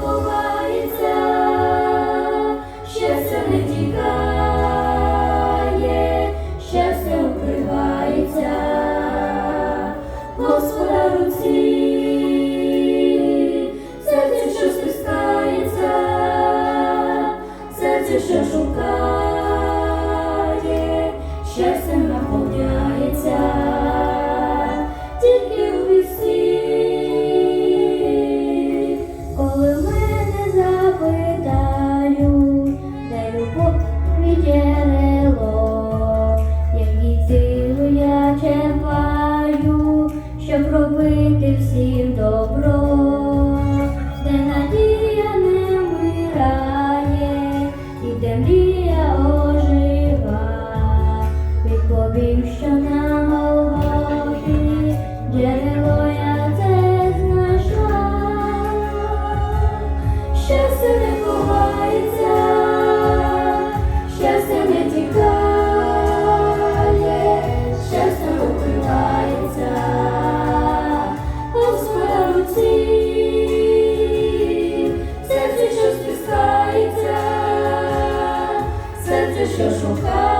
ховається, щастя не тікає, щастя укривається, Господа руці, серце, що стискається, серце, що шукає. Любові джерело, і силу я черпаю, щоб робити всім добро, де надія не вмирає, і де мрія ожива, відповім, що що шукає,